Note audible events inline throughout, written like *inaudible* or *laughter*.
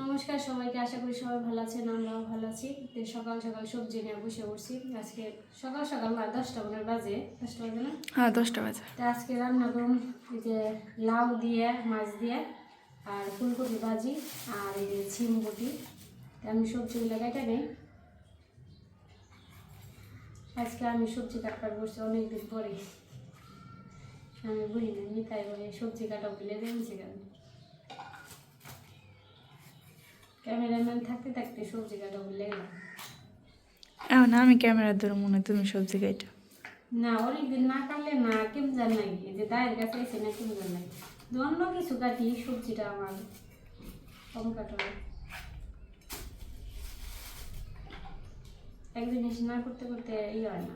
নমস্কার সবাইকে আশা করি সবাই ভালো আছেন আমরাও ভালো আছি। সকাল সকাল সবজি নিয়ে বসে পড়ছি। আজকে সকাল সকাল না দশটা মনে বাজে। দশটা বাজে না? হ্যাঁ দশটা বাজে। তা আজকে রান্না করুন এই যে লাউ দিয়ে মাছ দিয়ে আর ফুলকপি ভাজি আর এই যে ছিম বটি তো আমি সবজিগুলো কেটে নেই। আজকে আমি সবজি কাটবার বসছি অনেকদিন পরে। আমি বুঝি না মিতাই বলে সবজি কাটা বলে দেখছি কেন? ক্যামেরাম্যান থাকতে থাকতে সবজি কাটা বলে গেলাম। এখন আমি ক্যামেরার ধরে মনে তুমি সবজি কাইটা না অনেকদিন না কাটলে না কেমন জান নাই। যে দায়ের কাছে এসে না কেমন জান নাই। অন্য কিছু কাটি সবজিটা আমার কম কাটা। এক জিনিস না করতে করতে ই হয় না।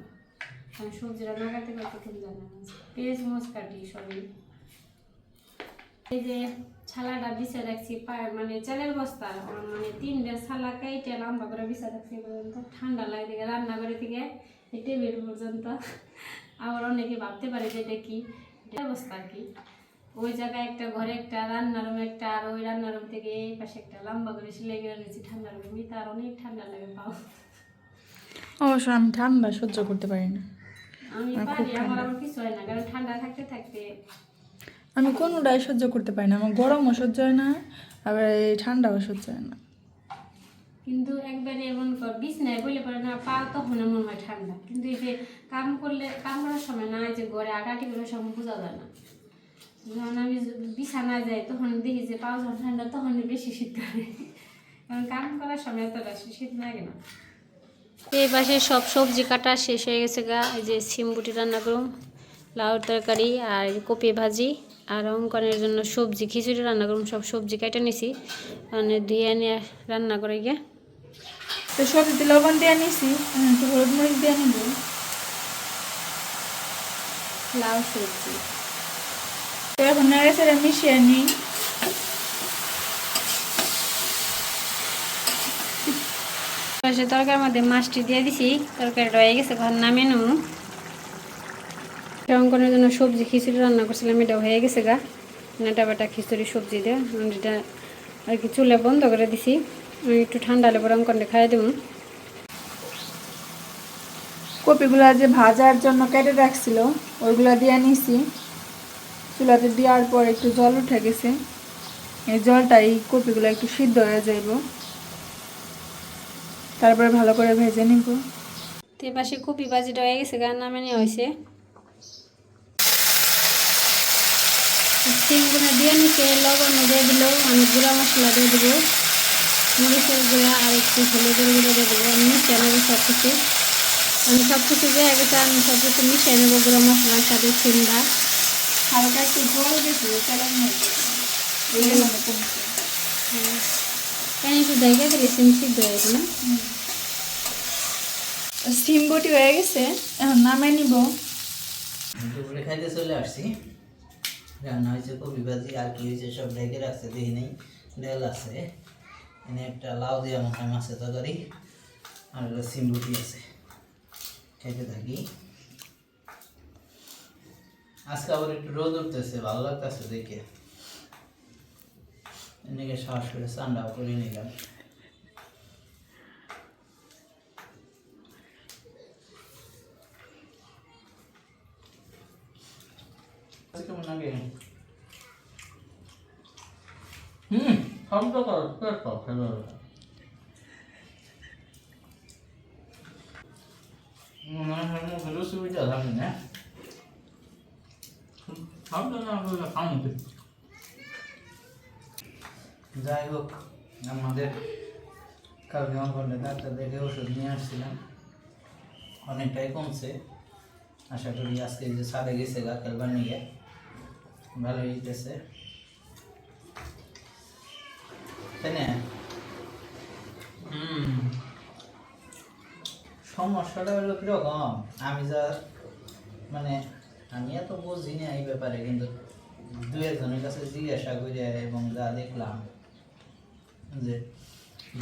আমি সবজিটা না কাটতে কাটতে কেমন জান না পেঁয়াজ মোজ কাটি সবই। এই যে ছালাটা বিছা রাখছি মানে চালের বস্তা মানে তিনটে ছালা কেটে লম্বা করে বিছা রাখছি পর্যন্ত। ঠান্ডা লাগে থেকে রান্নাঘরে থেকে টেবিল পর্যন্ত। আবার অনেকে ভাবতে পারে যে এটা কি? অবস্থা আর কি? ওই জায়গায় একটা ঘরে একটা রান্নার রুম একটা আর ওই রান্নার রুম থেকে এই পাশে একটা লম্বা করে সিলাই করে নিয়েছি ঠান্ডা রুমে। তার অনেক ঠান্ডা লাগে পাও। অবশ্য আমি ঠান্ডা সহ্য করতে পারি না। আমি পারি আমার আবার কিছু হয় না কারণ ঠান্ডা থাকতে থাকতে আমি কোনোটাই সহ্য করতে পারি না। আমার গরমও সহ্য হয় না আবার এই ঠান্ডাও সহ্য হয় না। কিন্তু একবারে এমন কর বিছনায় বলে পড়ে না পা তখন মনে হয় ঠান্ডা। কিন্তু এই যে কাম করলে কাম করার সময় না এই যে ঘরে আটাটি করার সময় বোঝা যায় না। যখন আমি বিছানায় যাই তখন দেখি যে পা যখন ঠান্ডা তখন বেশি শীত করে কারণ কাম করার সময় এতটা শীত লাগে না। এই পাশে সব সবজি কাটা শেষ হয়ে গেছে গা এই যে সিমবুটি রান্না করুম। লাউ তরকারি আর কপি ভাজি আর অঙ্কনের জন্য সবজি খিচুড়ি রান্না করুন সব সবজি কেটে নিছি। মানে ধুয়ে নিয়ে রান্না করে গিয়ে। তো সবজিতে লবণ দিয়ে নিছি আমি একটু হলুদ মরিচ দিয়ে নিব। লাউ সবজি। তো এখন নেড়ে মিশিয়ে নিই। তরকারির মধ্যে মাছটি দিয়ে দিছি তরকারিটা রয়ে গেছে ঘর নামে নু অঙ্কনের জন্য সবজি খিচুড়ি রান্না করছিলাম এটা হয়ে গেছে গা। নেটা বাটা খিচুড়ি সবজি দিয়ে। এটা আর কি চুলে বন্ধ করে দিছি। আমি একটু ঠান্ডা হলে পরে অঙ্কনটা খাই দেবো। কপিগুলা যে ভাজার জন্য কেটে রাখছিল ওইগুলা দিয়ে নিছি। চুলাতে দেওয়ার পর একটু জল উঠে গেছে। এই জলটা এই কপিগুলো একটু সিদ্ধ হয়ে যাইব। তারপরে ভালো করে ভেজে নিব। তো পাশে কপি ভাজিটা হয়ে গেছে গা নামে নেওয়া হয়েছে। সিমগুলো দিয়ে নিচে লবণ দিয়ে দিল আমি গুঁড়া মশলা দিয়ে দেবো মরিচের গুঁড়া আর একটু হলুদের গুঁড়ো দিয়ে দেবো আমি মিশিয়ে নেব সব কিছু আমি সব কিছু দিয়ে গেছে আমি সব কিছু মিশিয়ে নেব গুঁড়ো মশলার সাথে সিমটা হালকা একটু জল কমছে কেন একটু জায়গা দিলে সিম সিদ্ধ হয়ে যাবে সিম বটি হয়ে গেছে এখন নামে নিব খাইতে চলে আসছি রান্না হয়েছে, কপি ভাজি আর কি হয়েছে, সব ঢেকে রাখছে, দেখি নেই ডাল আছে। এনে একটা লাউ দেওয়া মনে হয় মাছের তরকারি আর হলো সিমবুটি আছে। খাইতে থাকি। আজকে আবার একটু রোদ উঠতেছে, ভালো লাগতেছে দেখে। এনেকে সাহস করে চান্ডাও করে নিলাম। হুম শব্দ কর পেট পাও খেলো মনে হয় মুখেরও সুবিধা থাকে না শব্দ না করলে খামতে যাই হোক আমাদের কালকে অঙ্কনে ডাক্তার দেখে ওষুধ নিয়ে আসছিলাম অনেকটাই কমছে আশা করি আজকে যে সারে গেছে গা খেলবার নিয়ে ভালো হইতেছে। তাই না? সমস্যাটা হলো কীরকম? আমি যা মানে আমি এত বুঝি না এই ব্যাপারে, কিন্তু দু একজনের কাছে জিজ্ঞাসা করে এবং যা দেখলাম যে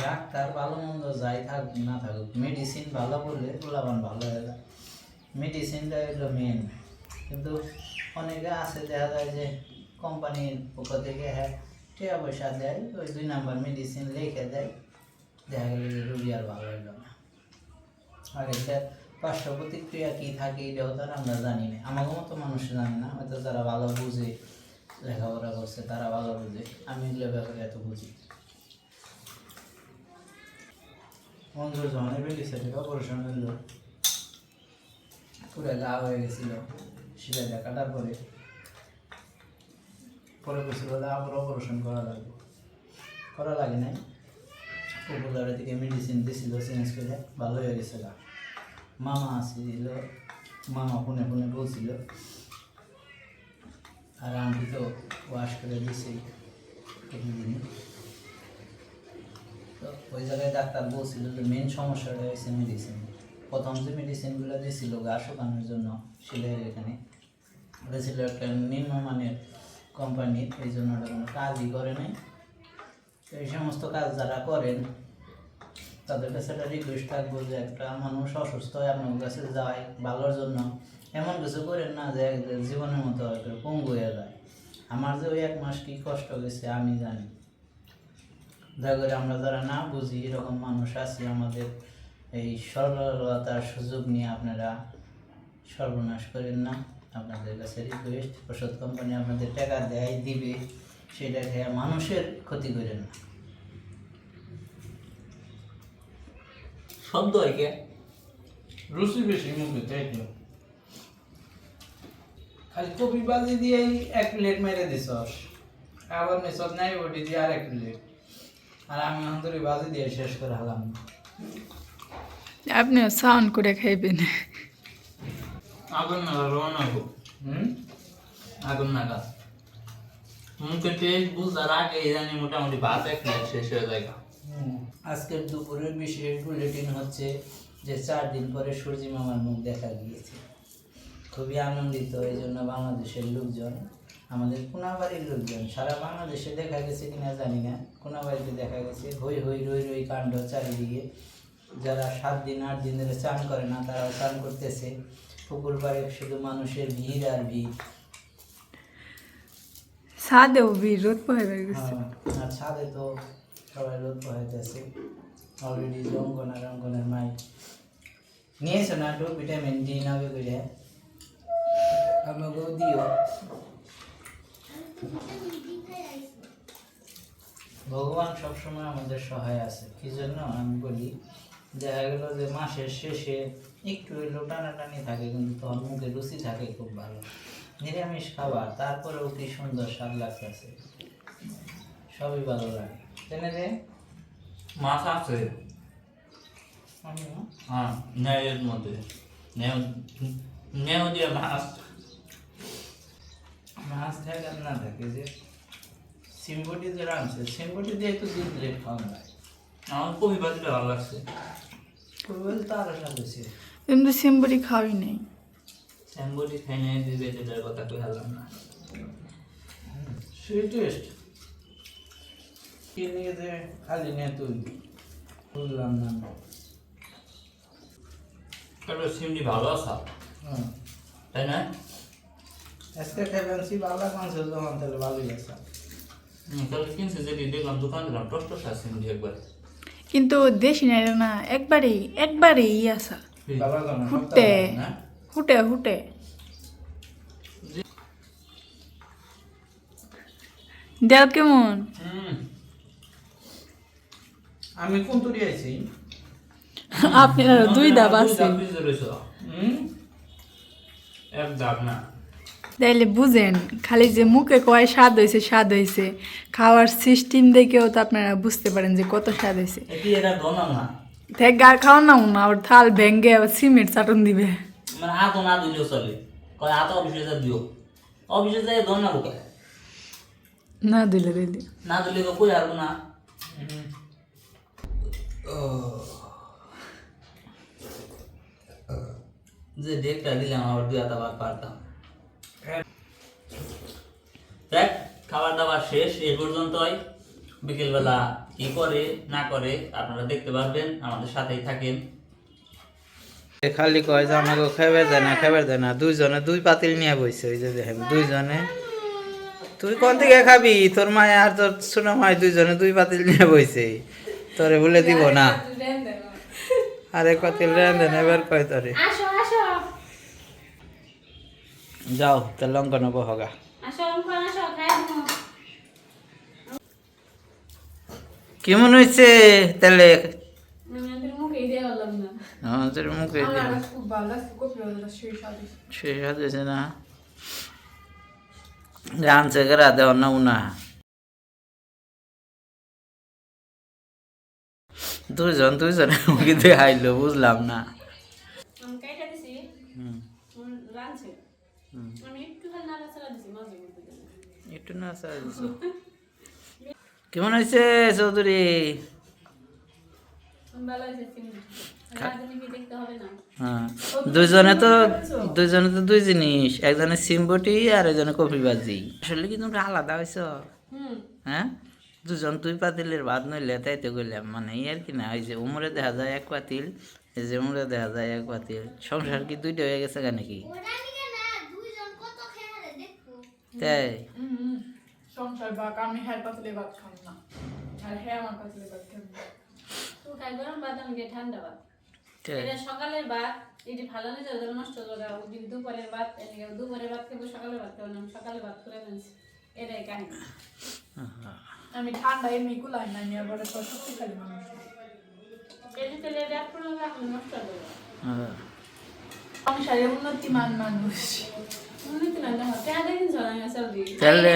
ডাক্তার ভালো মন্দ যাই থাকুক, না থাকুক মেডিসিন ভালো করলে গোলাবান ভালো হয়ে। যায় মেডিসিনটা হলো মেন কিন্তু অনেকে আছে, দেখা যায় যে কোম্পানির পক্ষ থেকে হ্যাঁ টাকা পয়সা দেয়, ওই দুই নাম্বার মেডিসিন লিখে দেয়, দেখা গেল যে রোগী আর ভালো হইল না। আর এটা পার্শ্ব প্রতিক্রিয়া কী থাকে, এটাও তার আমরা জানি না। আমাকে মতো মানুষ জানে না, হয়তো যারা ভালো বুঝে, লেখাপড়া করছে, তারা ভালো বুঝে। আমি এগুলো ব্যাপারে এত বুঝি বন্ধুর যখন এপেন্ডিসাইটিস অপারেশন হইল, পুরো গা হয়ে গেছিল। সেটা কাটার পরে পরে বলছিল যে আবার অপারেশন করা লাগবে। করা লাগে নাই। পপুলারের থেকে মেডিসিন দিছিল চেঞ্জ করে, ভালো হয়ে গেছে মামা আসছিল মামা ফোনে ফোনে বলছিল, আর আন্টি তো ওয়াশ করে দিছে প্রতিদিন তো ওই জায়গায় ডাক্তার বলছিল যে মেন সমস্যাটা হয়েছে মেডিসিন প্রথম যে মেডিসিনগুলো দিয়েছিল গা, শুকানোর জন্য শিলের এখানে ওটা ছিল একটা নিম্নমানের কোম্পানির এই জন্য ওটা কোনো কাজই করে নাই। তো এই সমস্ত কাজ যারা করেন, তাদের কাছে একটা রিকোয়েস্ট থাকব যে একটা মানুষ অসুস্থ হয় আপনার কাছে যায় ভালোর জন্য, এমন কিছু করেন না যে জীবনের মতো পঙ্গু হয়ে যায়। আমার যে ওই এক মাস কি কষ্ট গেছে আমি জানি। দয়া করে আমরা যারা না বুঝি এরকম মানুষ আছি, আমাদের এই সরলতার সুযোগ নিয়ে আপনারা সর্বনাশ করেন না। আপনাদের কাছে রিকোয়েস্ট ওষুধ কোম্পানি আপনাদের টাকা দেয় দিবে সেটা খেয়ে মানুষের ক্ষতি করেন না। শব্দ হয় কে? রুচি বেশি মুখে তাই তো? খালি কপি বাজি দিয়েই এক প্লেট মেরে দিছস। আবার মেসত নাই ওটি দিয়ে আর এক প্লেট আর আমি অন্তরে বাজি দিয়ে শেষ করে হলাম। আপনিও সাউন্ড করে খাইবেন। আগুন নাগা রওনা হোক হুম? আগুন নাগা মুখে টেস্ট বুঝার আগে জানি মোটামুটি ভাত এক শেষ হয়ে যায় আজকের দুপুরের বিশেষ বুলেটিন হচ্ছে যে চার দিন পরে সূর্যি মামার মুখ দেখা গিয়েছে। খুবই আনন্দিত, এই জন্য বাংলাদেশের লোকজন, আমাদের কোনাবাড়ির লোকজন, সারা বাংলাদেশে দেখা গেছে কিনা জানি না। কোনাবাড়িতে দেখা গেছে, হই হই রই রই কাণ্ড চারিদিকে। যারা সাত দিন, আট দিন ধরে চান করে না, তারাও চান করতেছে। পুকুর পাড়ে শুধু মানুষের ভিড় আর ভিড়। সাদেও বীর রোদ পাইবার গেছে। হ্যাঁ, আর ছাদে তো সবাই রোদ পোহাইতেছে। অলরেডি রঙ্গন রঙ্গনের মাই নিয়েছো না একটু ভিটামিন ডি নাবে করে আমাকেও দিও। ভগবান সবসময় আমাদের সহায় আছে কি জন্য? আমি বলি দেখা গেল যে মাসের শেষে একটু হইলেও টানাটানি থাকে কিন্তু তখন মুখে রুচি থাকে খুব ভালো। নিরামিষ খাবার তারপরেও কি সুন্দর স্বাদ লাগতেছে সবই ভালো লাগে। জেনে রে? মাছ আছে। হ্যাঁ ন্যায়ের মধ্যে। নেও দিয়ে মাছ। মাছ থাকে না থাকে যে সিম্বটি যে রাঁধছে সিম্বটি দিয়ে একটু দুধ লেট খাওয়া যায়। আমার কবি ভালো লাগছে। সিম্বরি খাওয়াই নাই। স্যাম্বুটি খাই নাই দিবে এটার কথা কই হারলাম না। সুইট টেস্ট কি নিয়ে যে খালি নে তুই। বুঝলাম না। তারপরে সিমটি ভালো আছে। হুম। তাই না? আজকে খাইবেন মাংস যখন তাহলে ভালোই আছে। তাহলে কিনছে দেখলাম দোকান দিলাম টস টস আছে সিমটি একবার। কিন্তু দেশি নাই না একবারেই একবারেই আসা না হুটে হুটে দেও কেমন? আমি কোন তুরি আইছি? আপনার দুই দাব আছে। এক দাগ না। তাইলে বুঝেন খালি যে মুখে কয় স্বাদ হয়েছে স্বাদ হয়েছে খাওয়ার সিস্টেম দেখেও তো আপনারা বুঝতে পারেন যে কত স্বাদ হয়েছে দেখ গার খাওয়া না না ওর থাল ভেঙ্গে আবার সিমেন্ট চাটন দিবে। মানে হাত না দিলেও চলে। কয় হাত অফিসে যা দিও। অফিসে যাই দোনা লুকায় না দিলে দিলে না দিলে তো কই হারবো না? যে ডেটটা দিলাম আবার দুই হাত আবার পারতাম দেখ দাবার শেষ এ পর্যন্তই। বিকেলবেলা কি করে না করে আপনারা দেখতে পারবেন আমাদের সাথেই থাকেন। খালি কয় যে আমাকে খাইবার দেয় না খাইবার দেয় না দুইজনে দুই পাতিল নিয়ে বইছে ওই যে দেখেন দুইজনে। তুই কোন থেকে খাবি? তোর মায় আর তোর ছোট মায় দুইজনে দুই পাতিল নিয়ে বইছে। তোরে বলে দিব না। আরেক পাতিল রেন দেন এবার কয় তোরে? আসো আসো। যাও লঙ্কা নেব হগা। আসো অঙ্কন আসো খাই কেমন হয়েছে? তাহলে আমাদের মুখে সেই স্বাদ হয়েছে না? রানছে গেরা দেওয়ার উনা দুজন দুইজনে মুখে দিয়ে হাইলো বুঝলাম না। রাঁধছে। একটু না *laughs* কেমন হয়েছে চৌধুরী? না? হ্যাঁ। দুইজনে তো দুইজনে তো দুই জিনিস একজনে সিমবটি আর একজনে কফি বাজি। আসলে কি তোমরা আলাদা হয়েছ? হ্যাঁ? দুজন দুই পাতিলের ভাত নইলে তাই তো করলাম মানে এই আর কি না ওই যে উমরে দেখা যায় এক পাতিল এই যে উমরে দেখা যায় এক পাতিল। সংসার কি দুইটা হয়ে গেছে কেন কি তাই? সংসার বা আমি হ্যাঁ পাতলে ভাত খাম না। আর হ্যাঁ আমার পাতলে ভাত খাম না। তো খাই গরম ভাত আমি খাই ঠান্ডা ভাত। এটা সকালের ভাত এটি ভালো না যাদের নষ্ট করে ওদিকে দুপুরের ভাত এদিকে দুপুরের ভাত খেবো সকালের ভাত খাব না আমি সকালে ভাত করে ফেলছি। এটাই কাহিনী। আহা। আমি ঠান্ডা এমনি কুলাই না নিয়ে বড় তো শক্তিশালী মানুষ। এই তেলে করে নষ্ট করব সংসারে উন্নতিমান মানুষ। উন্নতি না দেখো তাহলে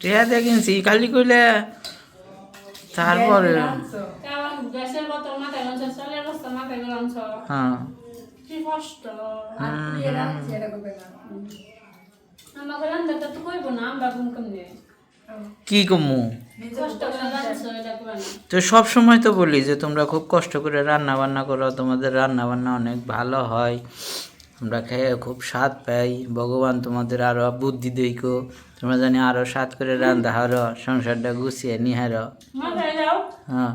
টিয়া দেখিনছি খালি কইলে তারপরে হ্যাঁ। কি কেমনে? কি কমু? তো সব সময় তো বলি যে তোমরা খুব কষ্ট করে রান্না বান্না করো তোমাদের রান্না বান্না অনেক ভালো হয়। আমরা খেয়ে খুব স্বাদ পাই। ভগবান তোমাদের আরও বুদ্ধি দইকো। তোমরা জানি আরও স্বাদ করে রান্না হারো সংসারটা গুছিয়ে নিহারো। হ্যাঁ।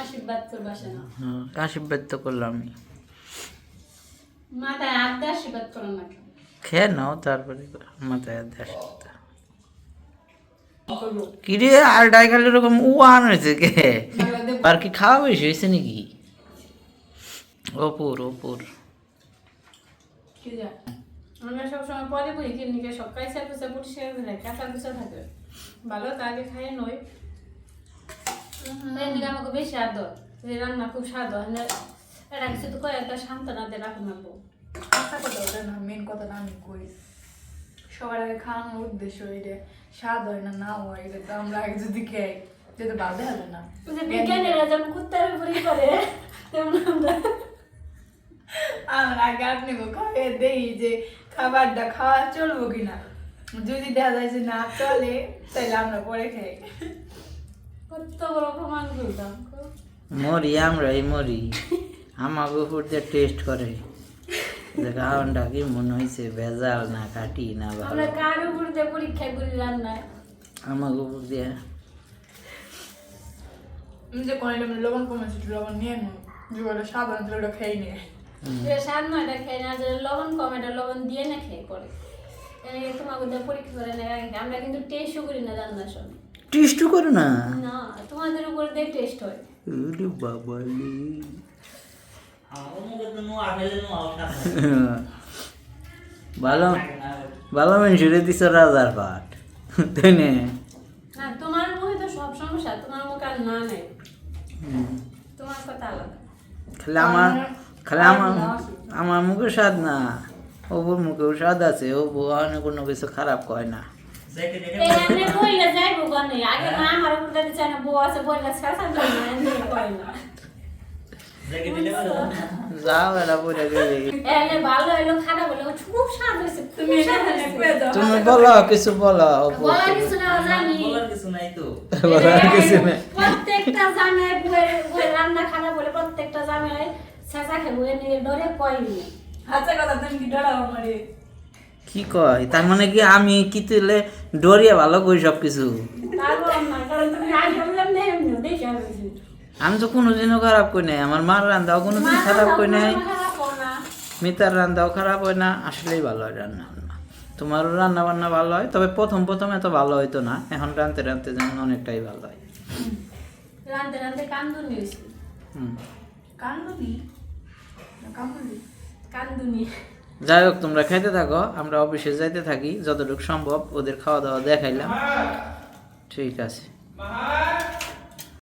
আশীর্বাদ হ্যাঁ, আশীর্বাদ তো করলাম। খেয়ে নাও তারপরে মাথায় আশীর্বাদ কিরে আর ডাই খালি এরকম ওয়ান হয়েছে কে? আর কি খাওয়া বেশি হয়েছে নাকি? অপুর অপুর আমরা সবসময় পরে বই কিনিকে সব কাইসা পরিষ্কার করে কাঁচা কুচা থাকে? ভালো তো খাই নই এদিকে আমাকে বেশি আদর। যে রান্না খুব স্বাদ এটা কিছু তো কয়ে একটা সান্ত্বনা দিয়ে রাখুন রাখব আশা কথা ওটা না মেন কথাটা আমি কই। সবার আগে খাওয়ানোর উদ্দেশ্য এটা স্বাদ হয় না না হয় এটা তো আমরা আগে যদি খাই যেটা বাদে হবে না। বিজ্ঞানীরা যেমন কুত্তার করে তেমন আমরা আমরা আগে আপনি খাইয়ে দেই যে খাবারটা খাওয়া চলবো কিনা। যদি দেখা যায় যে না চলে তাহলে আমরা পরে খাই। কত বড় অপমান করতাম মরি আমরাই মরি। আমাকে উপর দিয়ে টেস্ট করে। খাওয়ানটা কি মনে হয়েছে ভেজাল না কাটি না আমরা কার উপর দিয়ে পরীক্ষা করি রান্নায় আমাকে উপর দিয়ে আমি যে কোনো লবণ কমেছি লবণ নিয়ে নি যে ওটা খেয়ে নিয়ে যে স্বাদ নয় এটা খেয়ে না যে লবণ কম এটা লবণ দিয়ে না খেয়ে এদিকে তোমাকে পরীক্ষা করে না আমরা কিন্তু টেস্টও করি না রান্নার সময়। টেস্টও করো না? না তোমাদের উপর দিয়ে টেস্ট হয়। আওতা ভালো ভালো মানুষের দিছ রাজার পাট। তাই না? না তোমার মুখে তো সব সমস্যা তোমার মুখে আর না নেই। তোমার কথা আলাদা। খালি আমার খালি আমার আমার মুখে স্বাদ না। ওপর মুখেও স্বাদ আছে ও অনেক কোনো কিছু খারাপ কয় না। যাও এরা বলে গেলে তুমি বলো কিছু বলো বলা কিছু না জানি। বলার কিছু নাই তো। বলার কিছু নেই। প্রত্যেকটা বইয়ের রান্না খারাপ বলে প্রত্যেকটা জামাই শেষা খেবো এনে ডরে কয়নি আচ্ছা কথা তুমি কি ডরাও আমারে কি কয় তার মানে কি আমি কি তুলে ডরিয়া ভালো করি সব কিছু আমি তো কোনোদিনও খারাপ কই নাই আমার মার রান্নাও কোনোদিন খারাপ কই নাই মিতার রান্নাও খারাপ হয় না আসলেই ভালো হয় রান্না বান্না। তোমারও রান্না বান্না ভালো হয় তবে প্রথম প্রথম এত ভালো হইতো না এখন রানতে রানতে যেমন অনেকটাই ভালো হয় রাঁধতে রাঁধতে কান্দুনি হুম কান্দুনি যাই হোক তোমরা খাইতে থাকো আমরা অফিসে যাইতে থাকি যতটুকু সম্ভব ওদের খাওয়া দাওয়া দেখাইলাম ঠিক আছে।